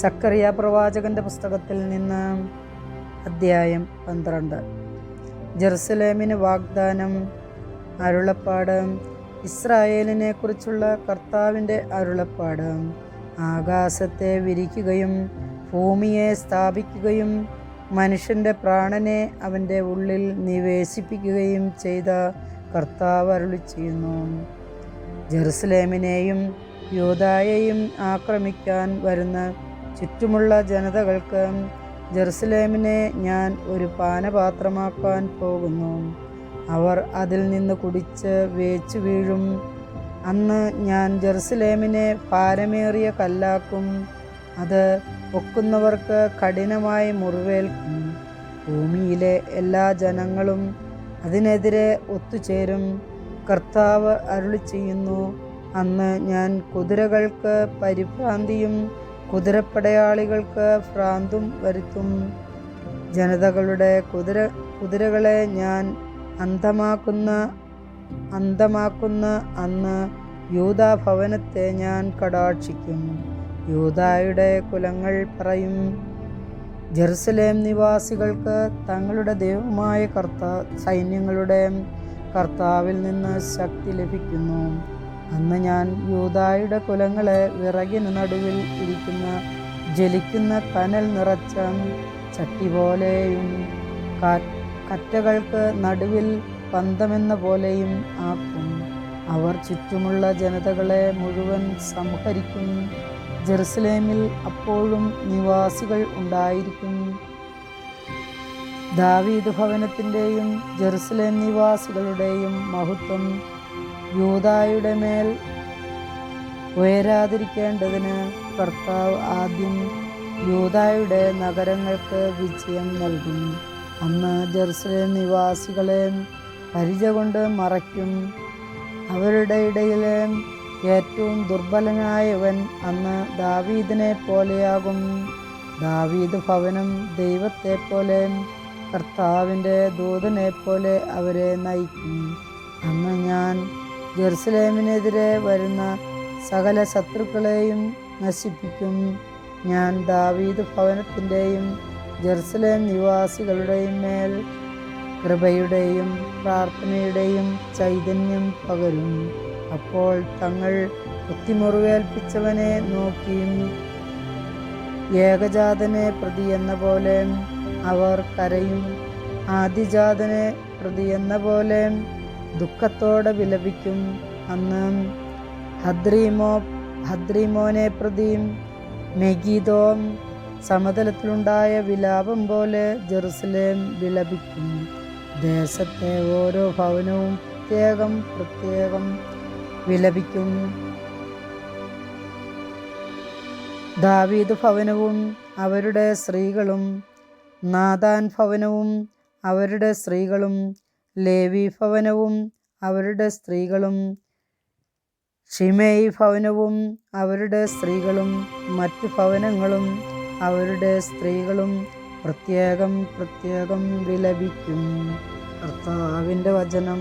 സക്കറിയ പ്രവാചകന്റെ പുസ്തകത്തിൽ നിന്ന് അദ്ധ്യായം പന്ത്രണ്ട്. ജെറുസലേമിന് വാഗ്ദാനം അരുളപ്പാട് ഇസ്രായേലിനെ കുറിച്ചുള്ള കർത്താവിന്റെ അരുളപ്പാട് ആകാശത്തെ വിരിക്കുകയും ഭൂമിയെ സ്ഥാപിക്കുകയും മനുഷ്യന്റെ പ്രാണനെ അവന്റെ ഉള്ളിൽ നിവേശിപ്പിക്കുകയും ചെയ്ത കർത്താവ് അരുളി ചെയ്യുന്നു. ജെറുസലേമിനെയും യോദായെയും ആക്രമിക്കാൻ വരുന്ന ചുറ്റുമുള്ള ജനതകൾക്ക് ജെറുസലേമിനെ ഞാൻ ഒരു പാനപാത്രമാക്കാൻ പോകുന്നു. അവർ അതിൽ നിന്ന് കുടിച്ച് വേച്ചു വീഴും. അന്ന് ഞാൻ ജെറുസലേമിനെ ഭാരമേറിയ കല്ലാക്കും. അത് ഒക്കുന്നവർക്ക് കഠിനമായി മുറിവേൽക്കും. ഭൂമിയിലെ എല്ലാ ജനങ്ങളും അതിനെതിരെ ഒത്തുചേരും. കർത്താവ് അരുളി ചെയ്യുന്നു അന്ന് ഞാൻ കുതിരകൾക്ക് പരിഭ്രാന്തിയും കുതിരപ്പടയാളികൾക്ക് ഭ്രാന്തും വരുത്തും. ജനതകളുടെ കുതിര കുതിരകളെ ഞാൻ അന്ധമാക്കുന്ന അന്ധമാക്കുന്ന അന്ന് യൂതാ ഭവനത്തെ ഞാൻ കടാക്ഷിക്കും. യൂതായുടെ കുലങ്ങൾ പറയും ജെറുസലേം നിവാസികൾക്ക് തങ്ങളുടെ ദൈവമായ കർത്താ സൈന്യങ്ങളുടെ കർത്താവിൽ നിന്ന് ശക്തി ലഭിക്കുന്നു. അന്ന് ഞാൻ യൂതായുടെ കുലങ്ങളെ വിറകിന് നടുവിൽ ഇരിക്കുന്ന ജലിക്കുന്ന കനൽ നിറച്ച ചട്ടി പോലെയും കറ്റകൾക്ക് നടുവിൽ പന്തമെന്ന പോലെയും ആക്കും. അവർ ചുറ്റുമുള്ള ജനതകളെ മുഴുവൻ സംഹരിക്കും. ജെറുസലേമിൽ അപ്പോഴും നിവാസികൾ ഉണ്ടായിരിക്കും. ദാവീദ് ഭവനത്തിന്റെയും ജെറുസലേം നിവാസികളുടെയും മഹത്വം യൂതായുടെ മേൽ ഉയരാതിരിക്കേണ്ടതിന് കർത്താവ് ആദ്യം യൂതായുടെ നഗരങ്ങൾക്ക് വിജയം നൽകും. അന്ന് ജെറുസലേം നിവാസികളെ പരിച കൊണ്ട് മറയ്ക്കും. അവരുടെ ഇടയിലെ ഏറ്റവും ദുർബലനായവൻ അന്ന് ദാവീദിനെ പോലെയാകും. ദാവീദ് ഭവനം ദൈവത്തെ പോലെ കർത്താവിന്റെ ദൂതനെ പോലെ അവരെ നയിക്കും. അന്ന് ഞാൻ ജെറുസലേമിനെതിരെ വരുന്ന സകല ശത്രുക്കളെയും നശിപ്പിക്കും. ഞാൻ ദാവീദ് ഭവനത്തിന്റെയും ജെറുസലേം നിവാസികളുടെയും മേൽ കൃപയുടെയും പ്രാർത്ഥനയുടെയും ചൈതന്യം പകരും. അപ്പോൾ തങ്ങൾ കുത്തിമുറിവേൽപ്പിച്ചവനെ നോക്കിയും ഏകജാതനെ പ്രതി എന്ന പോലെ അവർ കരയും. ആദിജാതനെ പ്രതി എന്ന പോലെ ദുഃഖത്തോടെ വിലപിക്കും അന്ന്. ഹദ്രീമോ ഹദ്രീമോനെ പ്രതിയും മെഗീതോം സമതലത്തിലുണ്ടായ വിലാപം പോലെ ജെറുസലേം വിലപിക്കും. ദേശത്തെ ഓരോ ഭവനവും പ്രത്യേകം പ്രത്യേകം വിലപിക്കും. ദാവീദ് ഭവനവും അവരുടെ സ്ത്രീകളും നാദാൻ ഭവനവും അവരുടെ സ്ത്രീകളും ലേവി ഭവനവും അവരുടെ സ്ത്രീകളും ഷിമേയി ഭവനവും അവരുടെ സ്ത്രീകളും മറ്റു ഭവനങ്ങളും അവരുടെ സ്ത്രീകളും പ്രത്യേകം പ്രത്യേകം വിലപിക്കും. കർത്താവിന്റെ വചനം.